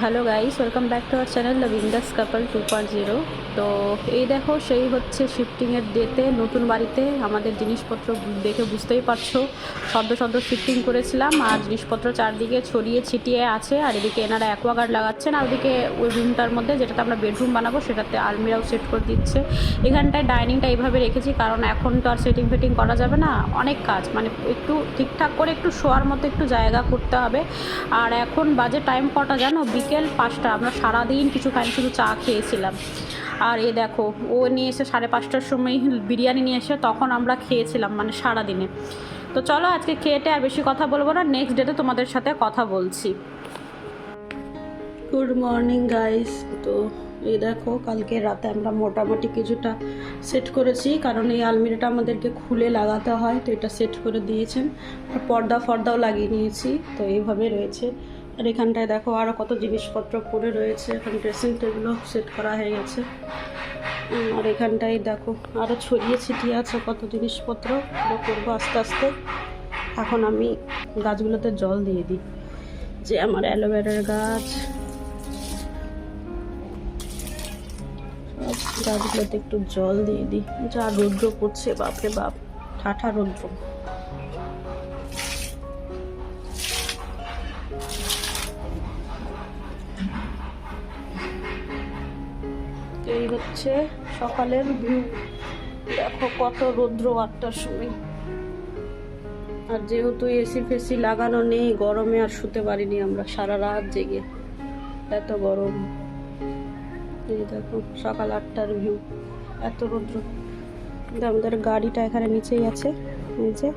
Hello guys welcome back to our channel the Bindaas couple two zero তো এই দেখো, সেই হচ্ছে শিফটিংয়ের ডেতে নতুন বাড়িতে আমাদের জিনিসপত্র দেখে বুঝতেই পারছ। সদ্য সদ্য শিফটিং করেছিলাম, আর জিনিসপত্র চারদিকে ছড়িয়ে ছিটিয়ে আছে, আর এদিকে এনারা অ্যাকোয়াগার্ড লাগাচ্ছেন, আর ওদিকে ওই রুমটার মধ্যে যেটাতে আমরা বেডরুম বানাবো, সেটাতে আলমিরাও সেট করে দিচ্ছে। এখানটায় ডাইনিংটা এইভাবে রেখেছি, কারণ এখন তো আর সেটিং ফেটিং করা যাবে না। অনেক কাজ মানে একটু ঠিকঠাক করে একটু শোয়ার মতো একটু জায়গা করতে হবে। আর এখন বাজে টাইম কটা জানো? বিকেল পাঁচটা, আমরা সারাদিন কিছু খাইনি শুধু চা খেয়েছিলাম। আর এ দেখো, ও নিয়ে এসে সাড়ে পাঁচটার সময় বিরিয়ানি নিয়ে এসে তখন আমরা খেয়েছিলাম মানে সারাদিনে। তো চলো আজকে খেয়েটে আর বেশি কথা বলব না নেক্সট ডেতে তোমাদের সাথে কথা বলছি। গুড মর্নিং গাইস তো এই দেখো, কালকে রাতে আমরা মোটামুটি কিছুটা সেট করেছি, কারণ এই আলমিরাটা আমাদেরকে খুলে লাগাতে হয়, তো এটা সেট করে দিয়েছেন। পর্দা ফর্দাও লাগিয়ে নিয়েছি, তো এইভাবে রয়েছে। আর এখানটায় দেখো আরও কত জিনিসপত্র পড়ে রয়েছে। এখন ড্রেসিং টেবিলও সেট করা হয়ে গেছে। আর এখানটায় দেখো আরও ছড়িয়ে ছিটিয়ে আছে কত জিনিসপত্র। করব আস্তে আস্তে। এখন আমি গাছগুলোতে জল দিয়ে দিই। যে আমার অ্যালোভেরার গাছ। গাছগুলোতে একটু জল দিয়ে দিই। যা রৌদ্র পড়ছে, বাপরে বাপ। ঠাঠা রৌদ্র। এই হচ্ছে সকালের ভিউ দেখো কত রৌদ্র আটটার সময়। আর যেহেতু এসি ফেসি লাগানো নেই, গরমে আর শুতে পারিনি আমরা, সারা রাত জেগে। এত গরম। এই দেখো, সকাল আটটার ভিউ এত রৌদ্র। আমাদের গাড়িটা এখানে নিচেই আছে যে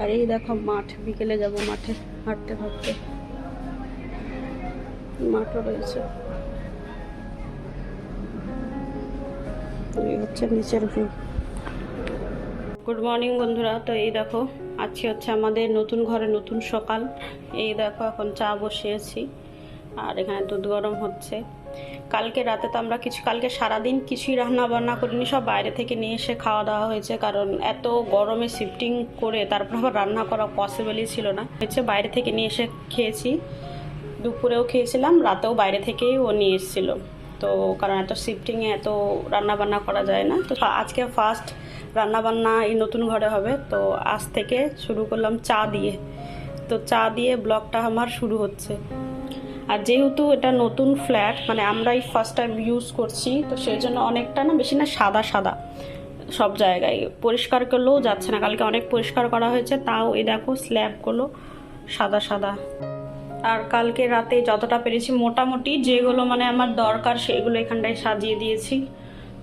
আর এই দেখো মাঠ, বিকেলে যাব মাঠে হাঁটতে হাঁটতে মাঠও রয়েছে। এই হচ্ছে নিচের ভিউ গুড মর্নিং বন্ধুরা, তো এই দেখো, আজকে হচ্ছে আমাদের নতুন ঘরে নতুন সকাল। এই দেখো, এখন চা বসিয়েছি, আর এখানে দুধ গরম হচ্ছে। কালকে রাতে তো আমরা কিছু, কালকে সারাদিন কিছুই রান্না বান্না করিনি, সব বাইরে থেকে নিয়ে এসে খাওয়া দাওয়া হয়েছে, কারণ এত গরমে শিফটিং করে তারপর আবার রান্না করা পসিবলই ছিল না। হচ্ছে বাইরে থেকে নিয়ে এসে খেয়েছি, দুপুরেও খেয়েছিলাম, রাতেও বাইরে থেকেই ও নিয়ে এসেছিল। তো কারণ এত শিফটিংয়ে এত রান্নাবান্না করা যায় না। তো আজকে ফার্স্ট রান্নাবান্না এই নতুন ঘরে হবে। তো আজ থেকে শুরু করলাম চা দিয়ে। তো চা দিয়ে ব্লগটা আমার শুরু হচ্ছে। আর যেহেতু এটা নতুন ফ্ল্যাট মানে আমরাই ফার্স্ট টাইম ইউজ করছি, তো সেই জন্য অনেকটা না বেশি না সাদা সাদা সব জায়গায়। পরিষ্কার করলেও যাচ্ছে না। কালকে অনেক পরিষ্কার করা হয়েছে, তাও এ দেখো স্ল্যাবগুলো সাদা সাদা। আর কালকে রাতে যতটা পেরেছি, মোটামুটি যেগুলো মানে আমার দরকার সেগুলো এখানটায় সাজিয়ে দিয়েছি।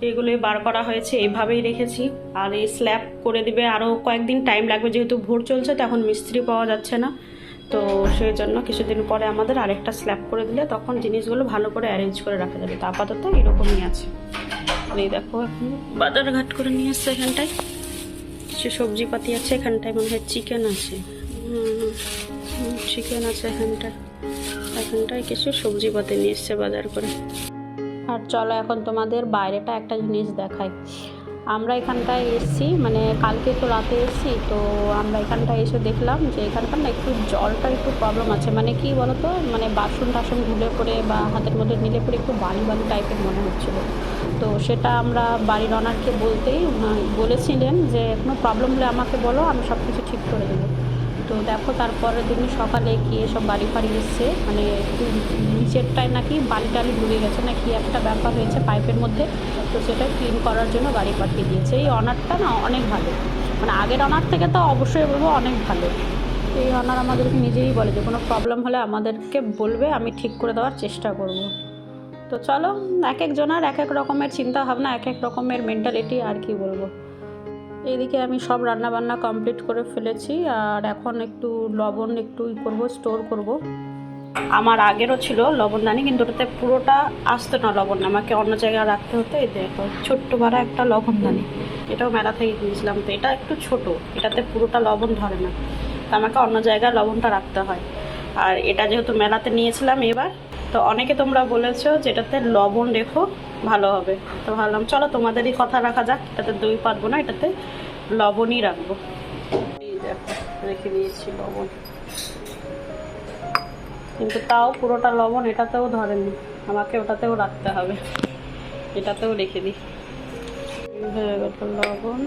এগুলোই বার করা হয়েছে, এভাবেই রেখেছি। আর এই স্ল্যাব করে দিবে আরও কয়েকদিন টাইম লাগবে, যেহেতু ভোর চলছে তো এখন মিস্ত্রি পাওয়া যাচ্ছে না। তো সেই জন্য কিছুদিন পরে আমাদের আরেকটা স্ল্যাব করে দিলে তখন জিনিসগুলো ভালো করে অ্যারেঞ্জ করে রাখা যাবে। তো আপাতত এরকমই আছে। এই দেখো এখন বাজার ঘাট করে নিয়ে এসছে এখানটায়। কিছু সবজিপাতি আছে, এখানটায় মনে হয় চিকেন আছে। চিকেন আছে এখানটায়। এখানটায় কিছু সবজিপাতি নিয়ে এসছে বাজার করে। আর চলো এখন তোমাদের বাইরেটা একটা জিনিস দেখাই। আমরা এখানটায় এসেছি মানে কালকে তো রাতে এসেছি, তো আমরা এখানটায় এসে দেখলাম যে এখানকার না একটু জলটা একটু প্রবলেম আছে। মানে কি বলতো? মানে বাসন টাসন ধুলে পড়ে বা হাতের মধ্যে নিলে পরে একটু বালি বালি টাইপের মনে হচ্ছিল। তো সেটা আমরা বাড়ির অনারকে বলতেই বলেছিলেন যে, কোনো প্রবলেম হলে আমাকে বলো, আমি সব কিছু ঠিক করে দেবো। তো দেখো তারপরের দিন সকালে গিয়ে সব বাড়ি ফাড়ি এসছে? মানে নিচেরটায় নাকি বালি টালি ঢুকে গেছে নাকি একটা ব্যাপার হয়েছে পাইপের মধ্যে, তো সেটা ক্লিন করার জন্য গাড়ি পাঠিয়ে দিয়েছে। এই অনারটা না অনেক ভালো। মানে আগের অনার থেকে তো অবশ্যই বলব অনেক ভালো। এই অনার আমাদেরকে নিজেই বলে যে, কোনো প্রবলেম হলে আমাদেরকে বলবে, আমি ঠিক করে দেওয়ার চেষ্টা করব। তো চলো, এক একজনের এক এক রকমের চিন্তা ভাবনা এক এক রকমের মেন্টালিটি আর কি বলব? এইদিকে আমি সব রান্না বান্না কমপ্লিট করে ফেলেছি, আর এখন একটু লবণ একটু ই করব স্টোর করব। আমার আগেরও ছিল লবণদানি কিন্তু ওটাতে পুরোটা আসতো না লবণ, আমাকে অন্য জায়গায় রাখতে হতো, এই দেখো ছোট্ট বাড়া একটা লবণদানি এটাও মেলা থেকে কিনেছিলাম, তো এটা একটু ছোট, এটাতে পুরোটা লবণ ধরে না। তো আমাকে অন্য জায়গায় লবণটা রাখতে হয়। আর এটা যেহেতু মেলাতে নিয়েছিলাম এবার তো অনেকে তোমরা বলেছ যে এটাতে লবণ রেখো, ভালো হবে। তো ভাবলাম, চলো তোমাদেরই কথা রাখা যাক, এটাতে দই পারব না, এটাতে লবণই রাখব। রেখে দিয়েছি লবণ। কিন্তু তাও পুরোটা লবণ এটাতেও ধরেনি, আমাকে ওটাতেও রাখতে হবে। এটাতেও রেখে দিই। হয়ে গেল লবণ,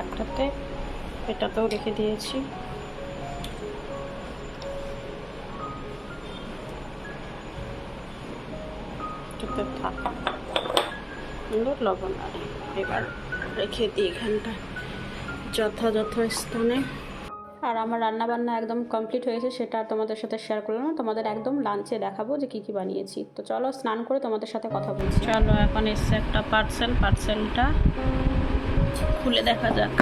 একটাতে এটাতেও রেখে দিয়েছি। এটাতে থাক লবণ আর এবার রেখে দিই এখানটা যথাযথ স্থানে। আর আমার রান্না বান্না একদম কমপ্লিট হয়েছে, সেটা তোমাদের সাথে শেয়ার করলাম তোমাদের একদম লাঞ্চে দেখাবো যে কী কী বানিয়েছি। তো চলো স্নান করে তোমাদের সাথে কথা বলছি। চলো, এখন এসছে একটা পার্সেল পার্সেলটা খুলে দেখা যাক।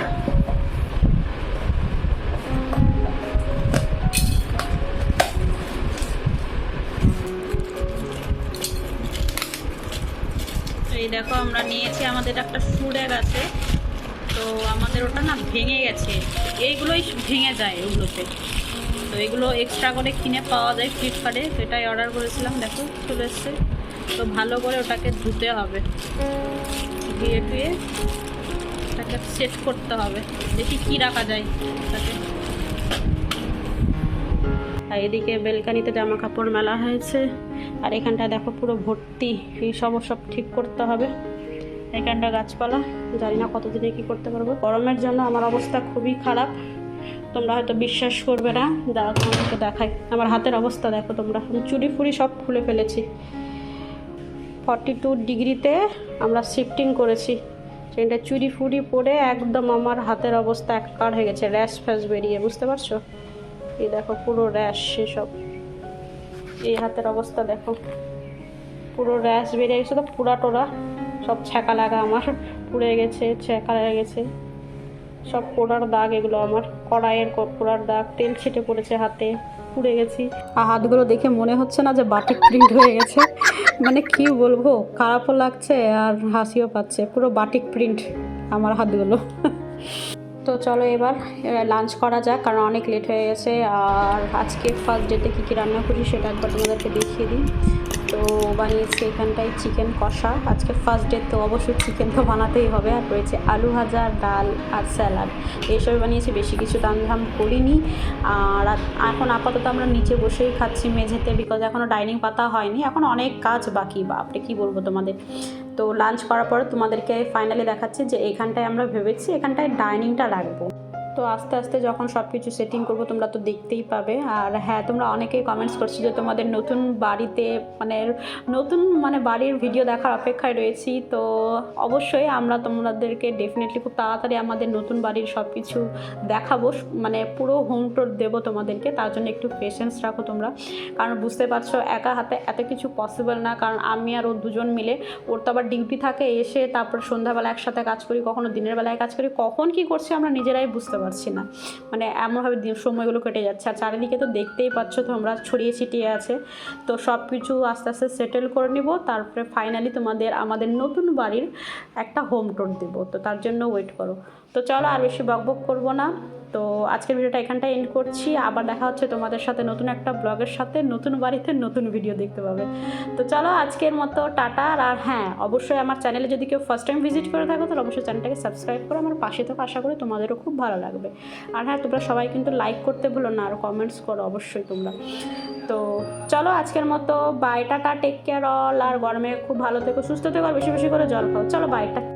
এই দেখো, আমরা নিয়েছি আমাদের একটা সুডের আছে। তো আমাদের ওটা না ভেঙে গেছে। এইগুলোই ভেঙে যায় ওগুলোতে তো এগুলো এক্সট্রা করে কিনে পাওয়া যায় ফ্লিপকার্টে সেটাই অর্ডার করেছিলাম, দেখো, চলে এসছে। তো ভালো করে ওটাকে ধুতে হবে। ধুয়ে ধুয়ে ওটাকে সেট করতে হবে। দেখি কি রাখা যায়। ওটাকে আর এদিকে বেলকানিতে জামা কাপড় মেলা হয়েছে। আর এখানটা দেখো পুরো ভর্তি, এই সব সব ঠিক করতে হবে। এখানটা গাছপালা, জানি না কতদিনে কী করতে পারব। গরমের জন্য আমার অবস্থা খুবই খারাপ। তোমরা হয়তো বিশ্বাস করবে না দাঁড়া তোমাদেরকে দেখাই। আমার হাতের অবস্থা দেখো তোমরা চুড়ি ফুড়ি সব খুলে ফেলেছি। ফর্টি টু ডিগ্রিতে আমরা শিফটিং করেছি। সেটা চুরি ফুড়ি পরে একদম আমার হাতের অবস্থা এক কার হয়ে গেছে, র্যাশ ফ্যাশ বেরিয়ে, বুঝতে পারছ? এই দেখো, পুরো র্যাশ সেসব। এই হাতের অবস্থা দেখো। পুরো র্যাশ বেরিয়ে গেছে তো, পুরা টোরা। সব ছ্যাঁকা লাগা আমার, পুড়ে গেছে, ছ্যাঁকা লেগে গেছে। সব পোড়ার দাগ এগুলো আমার, কড়াইয়ের পোড়ার দাগ, তেল ছিটে পড়েছে হাতে, পুড়ে গেছি। আর হাতগুলো দেখে মনে হচ্ছে না যে বাটিক প্রিন্ট হয়ে গেছে। মানে কি বলব, খারাপও লাগছে আর হাসিও পাচ্ছে। পুরো বাটিক প্রিন্ট আমার হাতগুলো। তো চলো এবার লাঞ্চ করা যাক, কারণ অনেক লেট হয়ে গেছে, আর আজকে ফার্স্ট ডেতে কী কী রান্না করি সেটা একবার তোমাদেরকে দেখিয়ে দিই। তো বানিয়েছি এখানটায় চিকেন কষা। আজকে ফার্স্ট ডে তো অবশ্যই চিকেন তো বানাতেই হবে। আর রয়েছে আলু ভাজা, ডাল আর স্যালাড এইসব বানিয়েছি, বেশি কিছু দামধাম করিনি। আর এখন আপাতত আমরা নিচে বসেই খাচ্ছি মেঝেতে বিকজ এখনও ডাইনিং পাতা হয়নি। এখন অনেক কাজ বাকি, বাপরে, কী বলব তোমাদের? তো লাঞ্চ করার পর তোমাদেরকে ফাইনালি দেখাচ্ছি যে এখানটায় আমরা ভেবেছি, এখানটায় ডাইনিংটা রাখব। তো আস্তে আস্তে যখন সব কিছু সেটিং করব, তোমরা তো দেখতেই পাবে। আর হ্যাঁ তোমরা অনেকেই কমেন্টস করছ যে তোমাদের নতুন বাড়িতে মানে নতুন মানে বাড়ির ভিডিও দেখার অপেক্ষায় রয়েছি। তো অবশ্যই আমরা তোমাদেরকে ডেফিনেটলি খুব তাড়াতাড়ি আমাদের নতুন বাড়ির সব কিছু দেখাবো। মানে পুরো হোম টোর দেবো তোমাদেরকে। তার জন্য একটু পেশেন্স রাখো তোমরা। কারণ বুঝতে পারছ, একা হাতে এত কিছু পসিবল না। কারণ আমি আর ও দুজন মিলে, ওর তো আবার ডিউটি থাকে, এসে তারপর সন্ধ্যাবেলা একসাথে কাজ করি, কখনো দিনের বেলায় কাজ করি, কখন কি করছি আমরা নিজেরাই বুঝতে পারছি না। মানে এমনভাবে সময়গুলো কেটে যাচ্ছে। আর চারিদিকে তো দেখতেই পাচ্ছ তোমরা ছড়িয়ে ছিটিয়ে আছে। তো সব কিছু আস্তে আস্তে সেটেল করে নিব। তারপরে ফাইনালি তোমাদের আমাদের নতুন বাড়ির একটা হোম টোর দেবো। তো তার জন্য ওয়েট করো। তো চলো আর বেশি বকবক করব না। তো আজকের ভিডিওটা এখানটায় এন্ড করছি। আবার দেখা হচ্ছে তোমাদের সাথে নতুন একটা ব্লগের সাথে, নতুন বাড়িতে নতুন ভিডিও দেখতে পাবে। তো চলো আজকের মতো, টাটা। আর হ্যাঁ অবশ্যই আমার চ্যানেলে যদি কেউ ফার্স্ট টাইম ভিজিট করে থাকো, তাহলে অবশ্যই চ্যানেলটাকে সাবস্ক্রাইব করো। আমার পাশে থাকো, আশা করি তোমাদেরও খুব ভালো লাগবে। আর হ্যাঁ তোমরা সবাই কিন্তু লাইক করতে ভুলো না, আর কমেন্টস করো অবশ্যই তোমরা। তো চলো আজকের মতো bye tata take care all আর গরমে খুব ভালো থেকো, সুস্থ থেকো, আর বেশি বেশি করে জল খাও। চলো বাইটা